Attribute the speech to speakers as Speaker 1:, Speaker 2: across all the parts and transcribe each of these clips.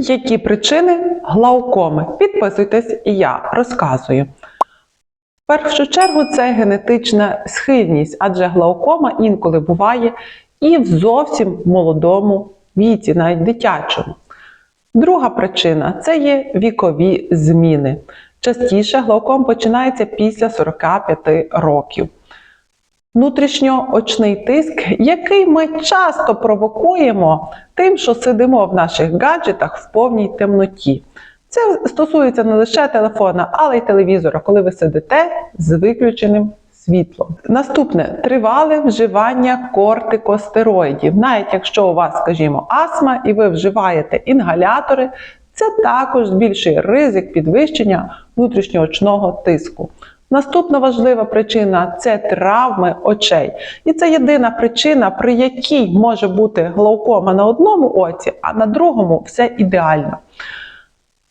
Speaker 1: Які причини глаукоми? Підписуйтесь, і я розказую. В першу чергу це генетична схильність, адже глаукома інколи буває і в зовсім молодому віці, навіть дитячому. Друга причина це є вікові зміни. Частіше глауком починається після 45 років. Внутрішньоочний тиск, який ми часто провокуємо тим, що сидимо в наших гаджетах в повній темноті. Це стосується не лише телефона, але й телевізора, коли ви сидите з виключеним світлом. Наступне тривале вживання кортикостероїдів. Навіть якщо у вас, скажімо, астма і ви вживаєте інгалятори, це також збільшує ризик підвищення внутрішньоочного тиску. Наступна важлива причина це травми очей. І це єдина причина, при якій може бути глаукома на одному оці, а на другому все ідеально.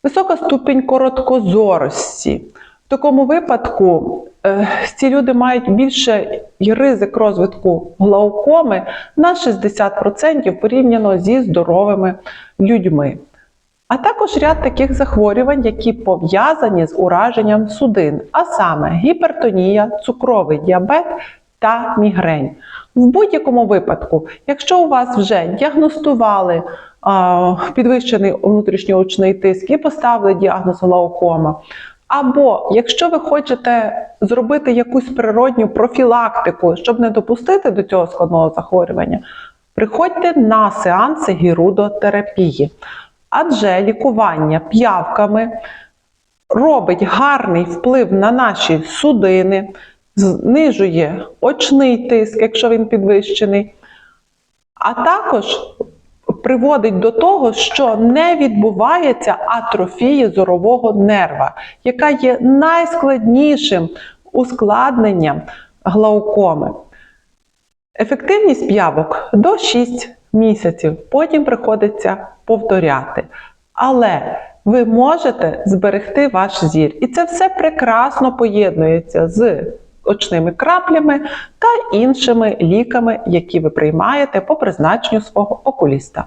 Speaker 1: Висока ступінь короткозорості. В такому випадку е, ці люди мають більше ризик розвитку глаукоми на 60% порівняно зі здоровими людьми. А також ряд таких захворювань, які пов'язані з ураженням судин, а саме гіпертонія, цукровий діабет та мігрень. В будь-якому випадку, якщо у вас вже діагностували а, підвищений внутрішньоочний тиск і поставили діагноз глаукома, або якщо ви хочете зробити якусь природню профілактику, щоб не допустити до цього складного захворювання, приходьте на сеанси гірудотерапії. Адже лікування п'явками робить гарний вплив на наші судини, знижує очний тиск, якщо він підвищений, а також приводить до того, що не відбувається атрофії зорового нерва, яка є найскладнішим ускладненням глаукоми. Ефективність п'явок до 6 місяців, потім приходиться повторяти. Але ви можете зберегти ваш зір. І це все прекрасно поєднується з очними краплями та іншими ліками, які ви приймаєте по призначенню свого окуліста.